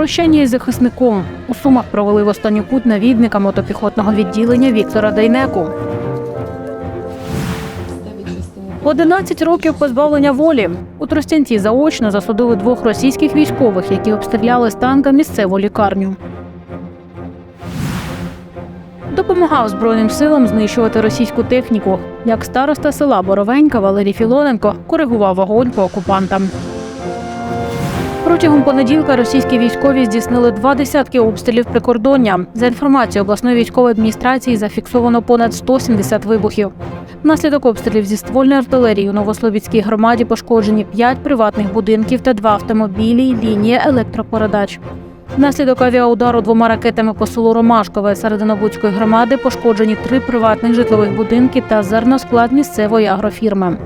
Прощання із захисником у Сумах провели в останню путь навідника мотопіхотного відділення Віктора Дейнеку. 11 років позбавлення волі. У Тростянці заочно засудили двох російських військових, які обстріляли з танка місцеву лікарню. Допомагав Збройним силам знищувати російську техніку. Як староста села Боровенька Валерій Філоненко коригував вогонь по окупантам. Протягом понеділка російські військові здійснили два десятки обстрілів прикордоння. За інформацією обласної військової адміністрації, зафіксовано понад 170 вибухів. Внаслідок обстрілів зі ствольної артилерії у Новослобідській громаді пошкоджені 5 приватних будинків та два автомобілі й лінія електропередач. Внаслідок авіаудару двома ракетами по селу Ромашкове Серединобудської громади пошкоджені три приватних житлових будинки та зерносклад місцевої агрофірми.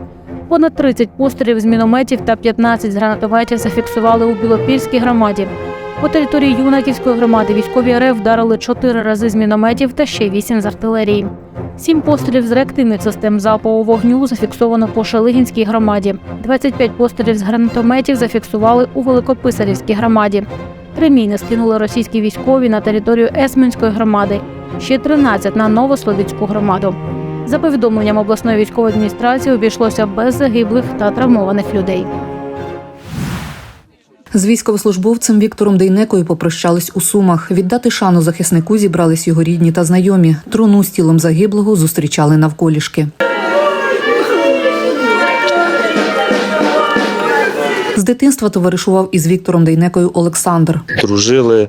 Понад 30 пострілів з мінометів та 15 з гранатометів зафіксували у Білопільській громаді. По території Юнаківської громади військові РФ вдарили 4 рази з мінометів та ще 8 з артилерії. Сім пострілів з реактивних систем залпового вогню зафіксовано по Шелигінській громаді. 25 пострілів з гранатометів зафіксували у Великописарівській громаді. Три міни скинули російські військові на територію Есменської громади, ще 13 на Новослобідську громаду. За повідомленням обласної військової адміністрації обійшлося без загиблих та травмованих людей. З військовослужбовцем Віктором Дейнекою попрощались у Сумах. Віддати шану захиснику зібрались його рідні та знайомі. Труну з тілом загиблого зустрічали навколішки. З дитинства товаришував із Віктором Дейнекою Олександр. дружили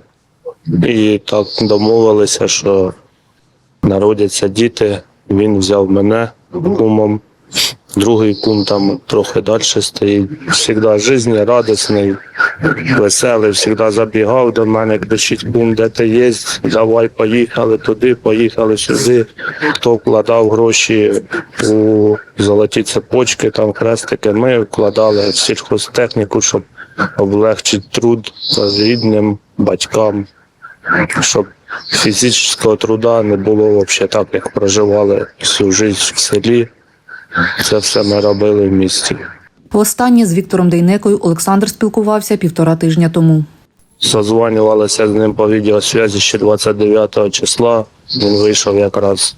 і так домовилися, що народяться діти. Він взяв мене кумом. Другий кум там трохи далі стоїть. Завжди життєрадісний, веселий, завжди забігав до мене, кричить, кум, де ти є? Давай поїхали туди, поїхали сюди. Хто вкладав гроші у золоті цепочки, там хрестики. Ми вкладали в сільхозтехніку, щоб облегчити труд рідним батькам, щоб фізичного труда не було взагалі так, як проживали всю життя в селі. Це все ми робили в місті. Востаннє з Віктором Дейнекою Олександр спілкувався півтора тижня тому. Созванювалися з ним по відеосвязі ще 29 числа. Він вийшов якраз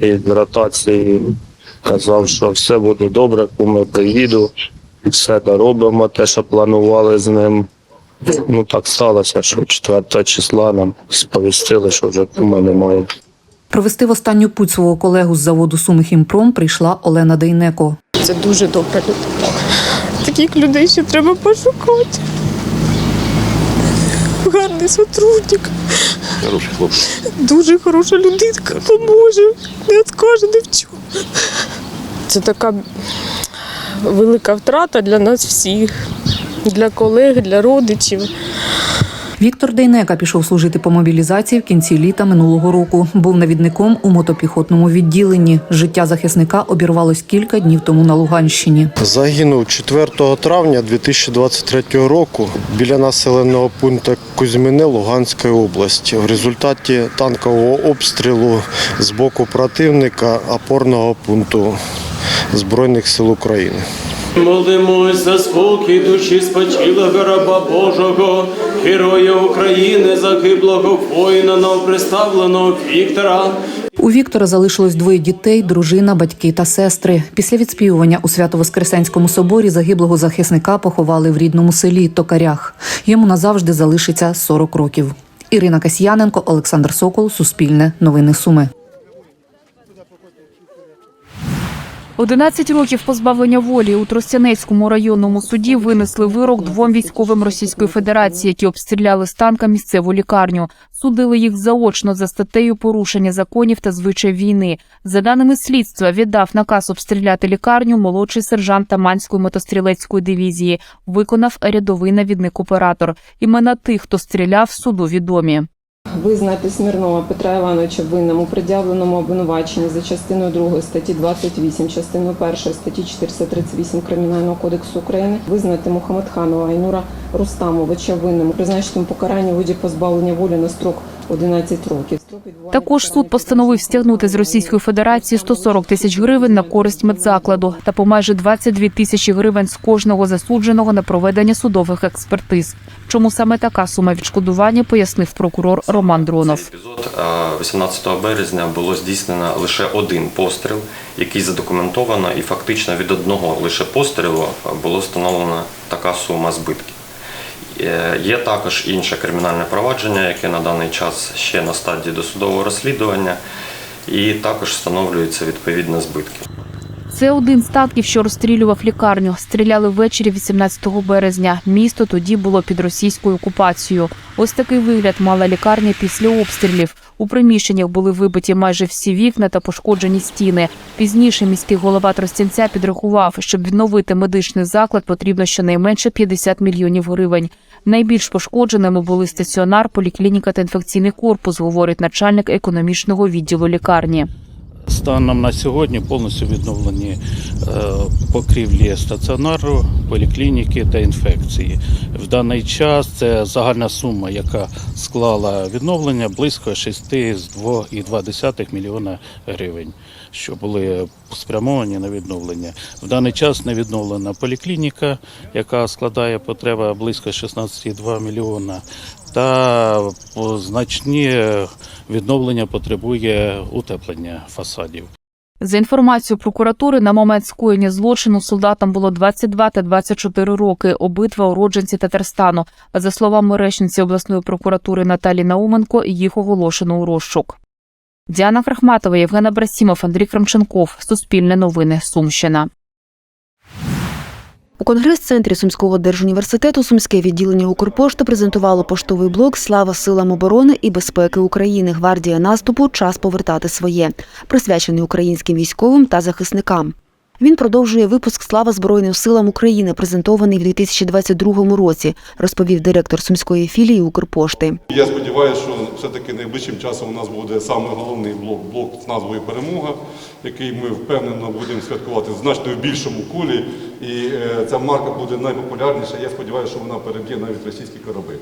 із ротації, казав, що все буде добре, куми приїду, все доробимо, те, що планували з ним. Ну так сталося, що 4 числа нам сповістили, що вже кума немає. Провести в останню путь свого колегу з заводу Сумихімпром прийшла Олена Дейнеко. Це дуже добра людина. Таких людей ще треба пошукати. Гарний сотрудник. Хороший хлопець. Дуже хороша людинка, поможе, не відкаже ні в чому. Це така велика втрата для нас всіх, для колег, для родичів. Віктор Дейнека пішов служити по мобілізації в кінці літа минулого року. Був навідником у мотопіхотному відділенні. Життя захисника обірвалось кілька днів тому на Луганщині. Загинув 4 травня 2023 року біля населеного пункту Кузьмине Луганської області в результаті танкового обстрілу з боку противника опорного пункту Збройних сил України. Молимось за спокій душі спочилого раба Божого, героя України, загиблого воїна новоприставленого Віктора. У Віктора залишилось двоє дітей, дружина, батьки та сестри. Після відспівування у Свято-Воскресенському соборі загиблого захисника поховали в рідному селі Токарях. Йому назавжди залишиться 40 років. Ірина Касьяненко, Олександр Сокол, Суспільне, Новини Суми. 11 років позбавлення волі у Тростянецькому районному суді винесли вирок двом військовим Російської Федерації, які обстріляли з танка місцеву лікарню. Судили їх заочно за статтею порушення законів та звичай війни. За даними слідства, віддав наказ обстріляти лікарню молодший сержант Таманської мотострілецької дивізії. Виконав рядовий навідник-оператор. Імена тих, хто стріляв, суду відомі. Визнати Смірнова Петра Івановича винним у пред'явленому обвинуваченні за частиною 2 статті 28, частиною 1 статті 438 Кримінального кодексу України, визнати Мухамедханова Айнура Рустамовича винним, призначити покарання у виді позбавлення волі на строк 11 років. Також суд постановив стягнути з Російської Федерації 140 тисяч гривень на користь медзакладу та по майже 22 тисячі гривень з кожного засудженого на проведення судових експертиз. Чому саме така сума відшкодування, пояснив прокурор Роман Дронов. Цей епізод е, 18 березня було здійснено лише один постріл, який задокументовано, і фактично від одного лише пострілу було встановлена така сума збитків. Е, Є також інше кримінальне провадження, яке на даний час ще на стадії досудового розслідування, і також встановлюються відповідні збитки. Це один з танків, що розстрілював лікарню. Стріляли ввечері 18 березня. Місто тоді було під російською окупацією. Ось такий вигляд мала лікарня після обстрілів. У приміщеннях були вибиті майже всі вікна та пошкоджені стіни. Пізніше міський голова Тростянця підрахував, щоб відновити медичний заклад, потрібно щонайменше 50 мільйонів гривень. Найбільш пошкодженими були стаціонар, поліклініка та інфекційний корпус, говорить начальник економічного відділу лікарні. Станом на сьогодні повністю відновлені е, покрівлі стаціонару, поліклініки та інфекції. В даний час це загальна сума, яка склала відновлення близько 6,2 мільйона гривень, що були спрямовані на відновлення. В даний час не відновлена поліклініка, яка складає потреба близько 16,2 мільйона. Та значні відновлення потребує утеплення фасадів. За інформацією прокуратури, на момент скоєння злочину солдатам було 22 та 24 роки, обидва уродженці Татарстану. А за словами речниці обласної прокуратури Наталі Науменко, їх оголошено у розшук. Діана Крахматова, Євген Абрасімов, Андрій Крамченков. Суспільне новини. Сумщина. У конгрес-центрі Сумського держуніверситету Сумське відділення Укрпошти презентувало поштовий блок Слава силам оборони і безпеки України. Гвардія наступу. Час повертати своє, присвячений українським військовим та захисникам. Він продовжує випуск Слава Збройним силам України, презентований в 2022 році, розповів директор сумської філії Укрпошти. Я сподіваюся, що все-таки найближчим часом у нас буде саме головний блок, блок з назвою Перемога, який ми впевнено будемо святкувати в значно більшому колі. І е, ця марка буде найпопулярніша. Я сподіваюся, що вона переб'є навіть російські кораблі.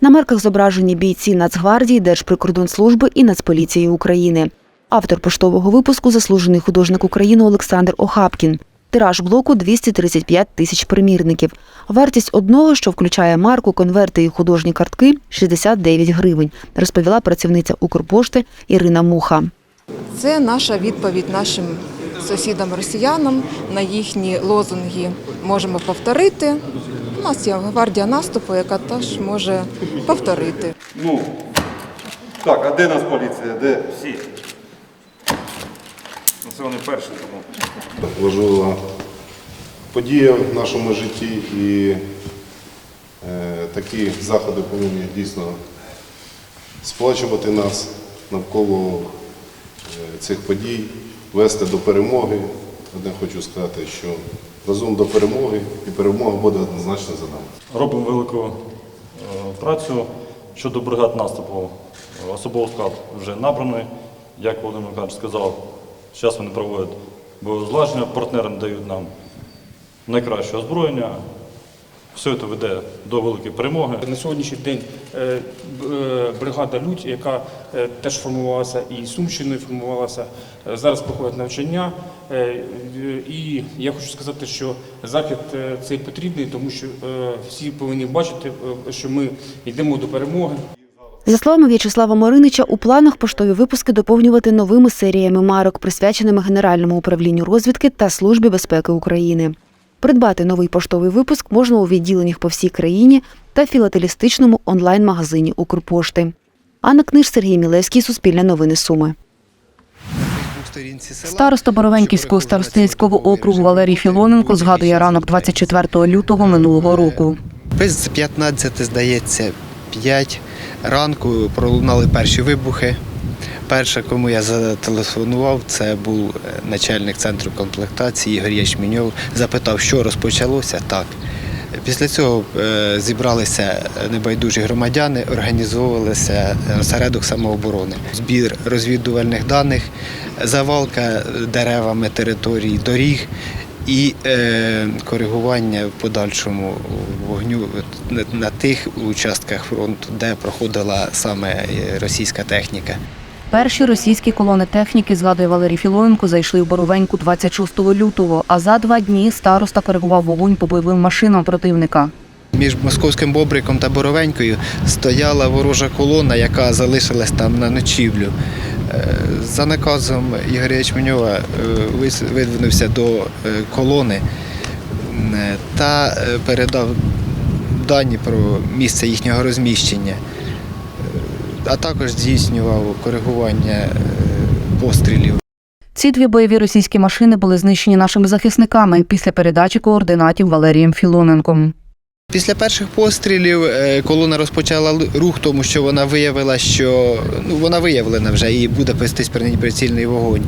На марках зображені бійці Нацгвардії, Держприкордонслужби і Нацполіції України. Автор поштового випуску заслужений художник України Олександр Охапкін. Тираж блоку 235 тисяч примірників. Вартість одного, що включає марку, конверти і художні картки 69 гривень, розповіла працівниця Укрпошти Ірина Муха. Це наша відповідь нашим сусідам-росіянам на їхні лозунги можемо повторити. У нас є гвардія наступу, яка теж може повторити. Ну, так, а де нас поліція? Де? Всі. Це вони перші тому. важлива подія в нашому житті, і е, такі заходи повинні дійсно сплачувати нас навколо е, цих подій, вести до перемоги. Одне хочу сказати, що разом до перемоги і перемога буде однозначно за нами. Робимо велику е, працю щодо бригад наступу. Особовий склад вже набраний. Як Володимир Михайлович сказав, зараз вони проводять боєзлаження, партнери надають нам найкраще озброєння. Все це веде до великої перемоги. На сьогоднішній день е, е, бригада Людь, яка е, теж формувалася і Сумщиною формувалася, зараз проходить навчання. І я хочу сказати, що захід цей потрібний, тому що всі повинні бачити, що ми йдемо до перемоги. За словами В'ячеслава Маринича, у планах поштові випуски доповнювати новими серіями марок, присвяченими Генеральному управлінню розвідки та Службі безпеки України. Придбати новий поштовий випуск можна у відділеннях по всій країні та філателістичному онлайн-магазині Укрпошти. Анна Книж, Сергій Мілевський, Суспільне новини Суми. Староста Боровенківського старостинського округу Валерій Філоненко згадує ранок 24 лютого минулого року. Без 15, здається, 5 ранку пролунали перші вибухи. Перше, кому я зателефонував, це був е, начальник центру комплектації Ігор Ячміньов. Запитав, що розпочалося. Так. Після цього е, зібралися небайдужі громадяни, організовувалися осередок самооборони, збір розвідувальних даних, завалка деревами територій доріг і е, коригування в подальшому вогню на, тих участках фронту, де проходила саме е, російська техніка. Перші російські колони техніки, згадує Валерій Філоненко, зайшли в Боровеньку 26 лютого, а за два дні староста коригував вогонь по бойовим машинам противника. Між московським бобриком та Боровенькою стояла ворожа колона, яка залишилась там на ночівлю. Е, За наказом Ігоря Ячменьова е, видвинувся до е, колони та передав дані про місце їхнього розміщення, а також здійснював коригування пострілів. Ці дві бойові російські машини були знищені нашими захисниками після передачі координатів Валерієм Філоненком. Після перших пострілів е, колона розпочала рух, тому що вона виявила, що ну вона виявлена вже і буде вестись прицільний вогонь.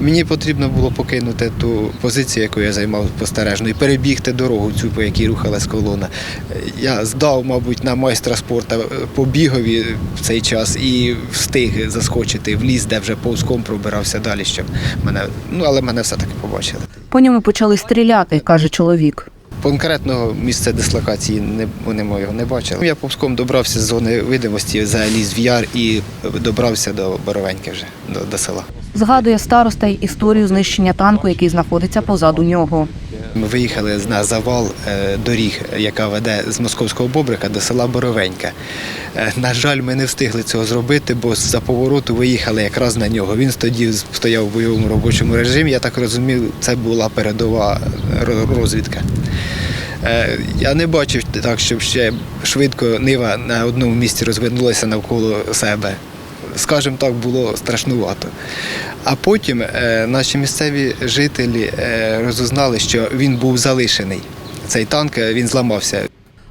Мені потрібно було покинути ту позицію, яку я займав спостережно, і перебігти дорогу цю, по якій рухалась колона. Я здав, мабуть, на майстра спорту е, по бігові в цей час і встиг заскочити в ліс, де вже повзком пробирався далі, щоб мене. Ну але мене все-таки побачили. По ньому почали стріляти, каже чоловік. Конкретного місця дислокації не вони його не бачили. Я повзком добрався з зони видимості, заліз в яр і добрався до Боровеньки вже до, до села. Згадує староста й історію знищення танку, який знаходиться позаду нього. Ми виїхали на завал е, доріг, яка веде з московського бобрика до села Боровенька. Е, На жаль, ми не встигли цього зробити, бо з-за повороту виїхали якраз на нього. Він тоді стояв в бойовому робочому режимі. Я так розумів, це була передова розвідка. Е, Я не бачив так, щоб ще швидко нива на одному місці розвернулася навколо себе. Скажімо так, було страшнувато. А потім е, наші місцеві жителі е, розузнали, що він був залишений. Цей танк е, він зламався.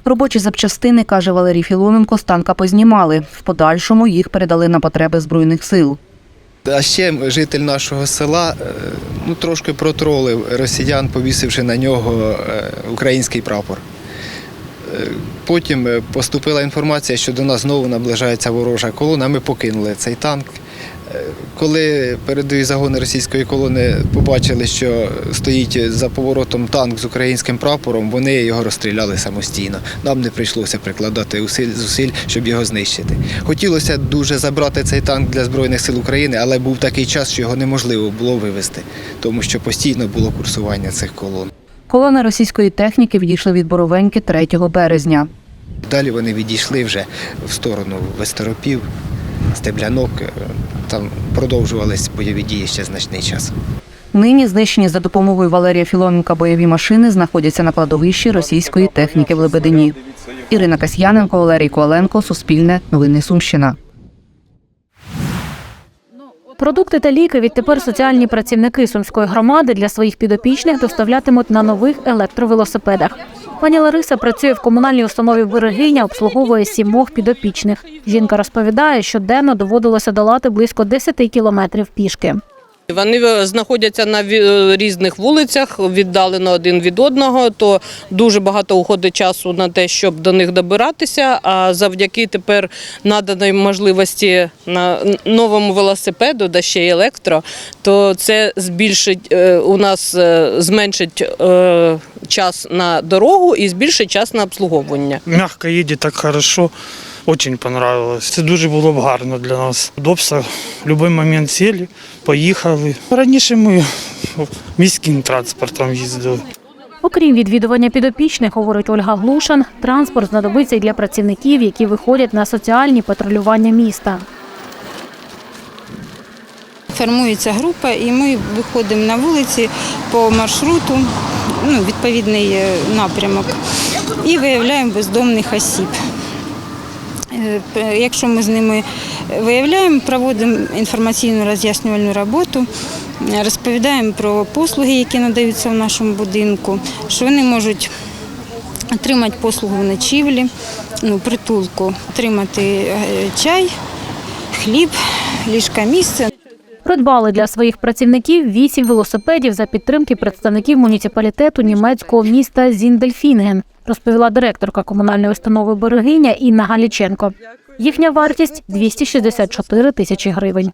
Робочі запчастини, каже Валерій Філоненко, з танка познімали. В подальшому їх передали на потреби збройних сил. А ще житель нашого села ну, трошки протролив росіян, повісивши на нього український прапор. Потім е, поступила інформація, що до нас знову наближається ворожа колона. Ми покинули цей танк. Е, Коли передові загони російської колони побачили, що стоїть за поворотом танк з українським прапором, вони його розстріляли самостійно. Нам не прийшлося прикладати усиль- зусиль, щоб його знищити. Хотілося дуже забрати цей танк для Збройних сил України, але був такий час, що його неможливо було вивезти, тому що постійно було курсування цих колон. Колони російської техніки відійшли від Боровеньки 3 березня. Далі вони відійшли вже в сторону Вестеропів, Стеблянок. Е, Там продовжувались бойові дії ще значний час. Нині знищені за допомогою Валерія Філоненка бойові машини знаходяться на кладовищі російської техніки в Лебедині. Ірина Касьяненко, Валерій Коаленко, Суспільне, Новини Сумщина. Продукти та ліки відтепер соціальні працівники сумської громади для своїх підопічних доставлятимуть на нових електровелосипедах. Пані Лариса працює в комунальній установі берегиня, обслуговує сімох підопічних. Жінка розповідає, щоденно доводилося долати близько 10 кілометрів пішки. Вони е, знаходяться на ві- різних вулицях, віддалено один від одного, то дуже багато уходить часу на те, щоб до них добиратися. А завдяки тепер наданої можливості на новому велосипеду, да ще й електро, то це збільшить е, у нас е, зменшить е, час на дорогу і збільшить час на обслуговування. Мягко їде так хорошо. Очень понравилось. Це дуже було б гарно для нас. Удобство. В будь-який момент сіли, поїхали. Раніше ми міським транспортом їздили. Окрім відвідування підопічних, говорить Ольга Глушан, транспорт знадобиться й для працівників, які виходять на соціальні патрулювання міста. Формується група, і ми виходимо на вулиці по маршруту, ну, відповідний е, напрямок, і виявляємо бездомних осіб. Е, Якщо ми з ними виявляємо, проводимо інформаційну роз'яснювальну роботу, розповідаємо про послуги, які надаються в нашому будинку, що вони можуть отримати послугу в ночівлі, ну, притулку, отримати е, чай, хліб, ліжка місце. Придбали для своїх працівників вісім велосипедів за підтримки представників муніципалітету німецького міста Зіндельфінген, розповіла директорка комунальної установи Берегиня Інна Галіченко. Їхня вартість 264 тисячі гривень.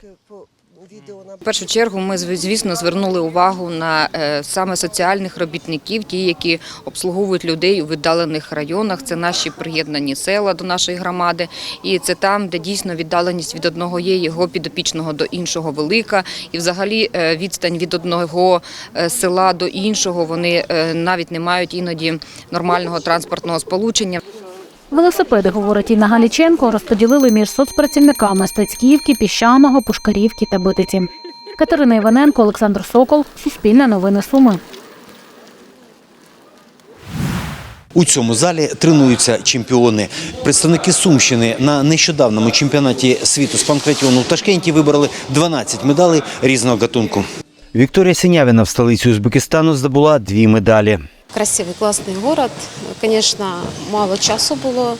В першу чергу ми звісно звернули увагу на е, саме соціальних робітників, ті, які обслуговують людей у віддалених районах. Це наші приєднані села до нашої громади, і це там, де дійсно віддаленість від одного є його підопічного до іншого велика, і взагалі е, відстань від одного е, села до іншого вони навіть не мають іноді нормального транспортного сполучення. Велосипеди, говорить Інна Галіченко, розподілили між соцпрацівниками Стецьківки, Піщаного, Пушкарівки та Битиці. Катерина Іваненко, Олександр Сокол, Суспільне новини Суми. У цьому залі тренуються чемпіони. Представники Сумщини на нещодавному чемпіонаті світу з панкратіону в Ташкенті вибрали 12 медалей різного гатунку. Вікторія Синявіна в столиці Узбекистану здобула дві медалі. Красивий, класний город. Звісно, мало часу було.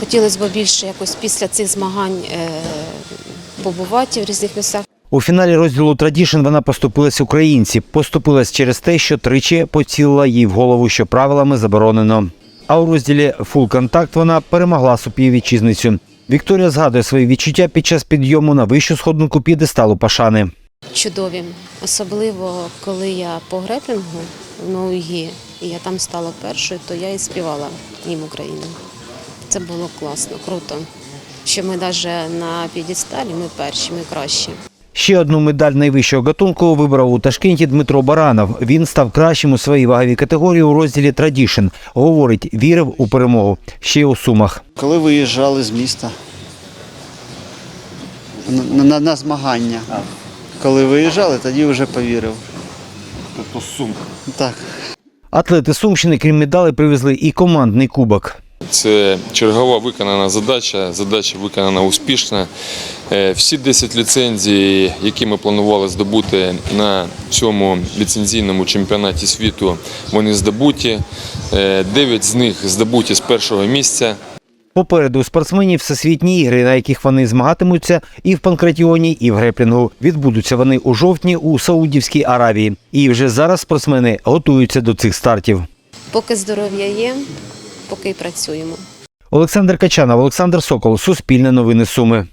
Хотілося б більше якось після цих змагань е, побувати в різних місцях. У фіналі розділу Традішн вона поступилась українці. Поступилась через те, що тричі поцілила їй в голову, що правилами заборонено. А у розділі Фул контакт вона перемогла супів вітчизницю. Вікторія згадує свої відчуття під час підйому на вищу сходинку п'єдесталу Пашани. Чудові. Особливо, коли я по греплінгу в ноугі, і я там стала першою, то я і співала їм Україну. Це було класно, круто. Що ми навіть на п'єдесталі, ми перші, ми кращі. Ще одну медаль найвищого гатунку вибрав у Ташкенті Дмитро Баранов. Він став кращим у своїй ваговій категорії у розділі Традішн. Говорить, вірив у перемогу. Ще й у сумах. Коли виїжджали з міста на, на, на змагання. Коли виїжджали, тоді вже повірив. Тобто сум. Так. Атлети Сумщини, крім медалей, привезли і командний кубок. Це чергова виконана задача. Задача виконана успішно. Е, Всі 10 ліцензій, які ми планували здобути на цьому ліцензійному чемпіонаті світу, вони здобуті. 9 з них здобуті з першого місця. Попереду спортсменів всесвітні ігри, на яких вони змагатимуться і в панкратіоні, і в греплінгу. Відбудуться вони у жовтні у Саудівській Аравії. І вже зараз спортсмени готуються до цих стартів. Поки здоров'я є, поки працюємо. Олександр Качанов, Олександр Сокол, Суспільне новини Суми.